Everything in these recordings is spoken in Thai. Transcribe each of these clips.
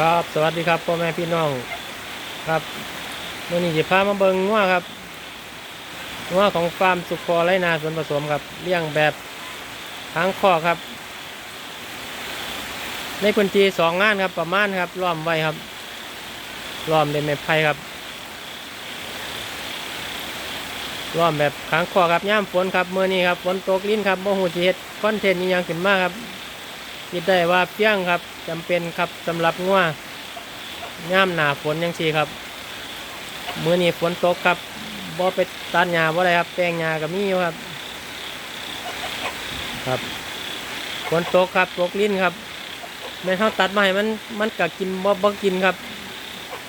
ครับสวัสดีครับพ่อแม่พี่น้องครับวันนี้จะพามาเบิงงัวครับงัวของฟาร์มสุขอไรนาส่วนผสมครับเลี้ยงแบบทางข้อครับ ในพื้นที่สองงานครับประมาณครับล้อมไว้ครับล้อมด้วยไม้ไผ่ครับล้อมแบบค้างคอครับย่ามฝนครับเมื่อนี้ครับฝนตกลิ้นครับโมหูจีเฮ็ดคอนเทนต์นี้ยังขึ้นมากครับ คิดได้ว่าเพียงครับจำเป็นครับสำหรับงัวย่ามหนาฝนยังชีครับเมื่อนี้ฝนตกครับบ่ไปตัดหญ้าบ่ได้ครับแปลงหญ้าก็มีอยู่ครับ ครับฝนตกครับตกลิ้นครับแม่นเฮาตัดมาให้มันมันก็กินบ่บ่กินครับ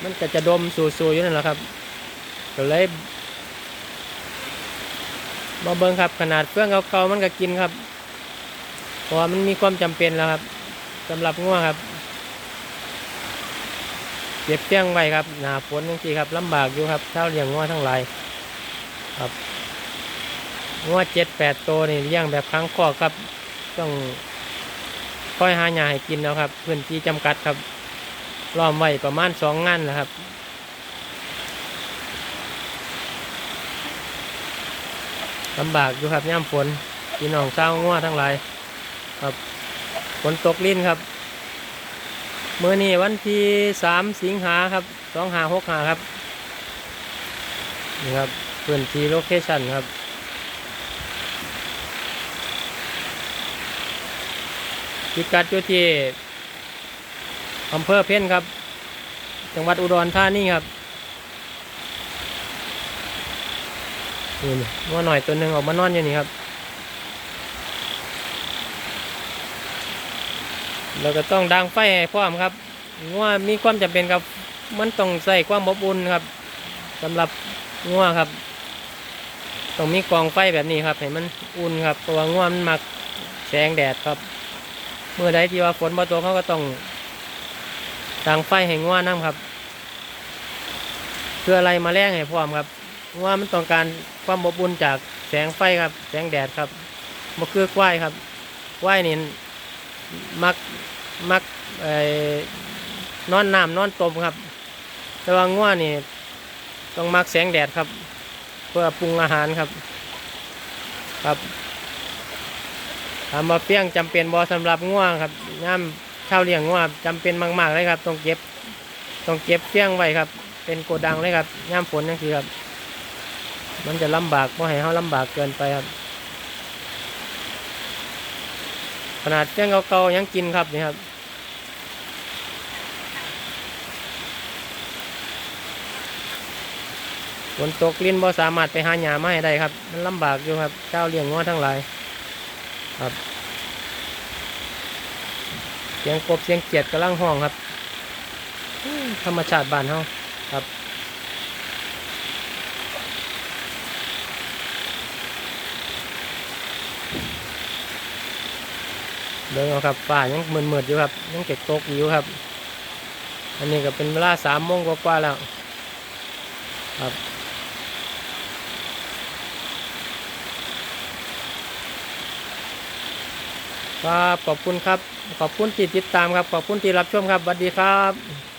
มันก็จะดมสูๆอยู่นั่นแหละครับก็เลยมาเบิ่งครับขนาดเฟื่องเก่าๆมันก็กินครับ เพราะว่ามันมีความจำเป็นแล้วครับสำหรับงัวครับเก็บเตี้ยงไว้ครับหนาฝนจังซี่ครับลำบากอยู่ครับเท่าเลี้ยงงัวทั้งหลายครับงัวเจ็ดแปดตัวนี่เลี้ยงแบบครั้งคอกครับ ต้องค่อยหาหญ้าให้กินแล้วครับ พื้นที่จำกัดครับล้อมไว้ประมาณสองงานนะครับลำบากอยู่ครับย่ำฝนพี่น้องเศร้างัวทั้งหลาย ครับฝนตกลิ้นครับเมื่อนี้วันที่สามสิงหาครับสองหาหกหาครับนี่ครับพื้นที่โลเคชั่นครับพิกัดอยู่ที่อำเภอเพ่นครับ จังหวัดอุดรธานีครับนี่งัวหน่อยตัวหนึ่งออกมานอนอยู่นี่ครับ เราก็ต้องดังไฟให้พร้อมครับงัวมีความจำเป็นครับ มันต้องใส่ความอบอุ่นครับสำหรับงัวครับต้องมีกองไฟแบบนี้ครับให้มันอุ่นครับตัวงัวมันมักแสงแดดครับ เมื่อใดที่ว่าฝนมาตกเขาก็ต้องดังไฟให้ง่วน้ำครับเพื่ออะไรมาแรงให้พร้อมครับง่วมันต้องการความอบอุ่นจากแสงไฟครับ แสงแดดครับบ่คือควายครับควายนี่มัก มักไอ้นอนน้ำนอนตมครับ แต่ว่าง่วนี่ต้องมักแสงแดดครับ เพื่อปรุงอาหารครับ ครับถามว่าเปี้ยงจำเป็นบอสำหรับง่วงครับย่ามข้าวเลี้ยงง่วงจำเป็นมาก ๆเลยครับ ต้องเก็บต้องเก็บเปี้ยงไว้ครับ เป็นโกดังเลยครับย่ามฝนนั่นคือครับ มันจะลำบากเพราะให้เขาลำบากเกินไปครับ ขนาดเปี้งเก่าๆยังกินครับนี่ครับฝนตกลิ้นบ่สามารถไปหาหญ้ามาให้ได้ครับ มันลำบากอยู่ครับเจ้าเลี้ยงง่วทั้งหลายครับเสียงกบเสียงเกียดกำลังห้องครับ ธรรมชาติบ้านเฮาครับ เดินเอาครับป่ายังมืดๆอยู่ครับ ยังเก็บตกอยู่ครับ อันนี้ก็เป็นเวลาสามโมงกว่าๆแล้วครับครับขอบคุณครับ ขอบคุณที่ติดตามครับ ขอบคุณที่รับชมครับสวัสดีครับ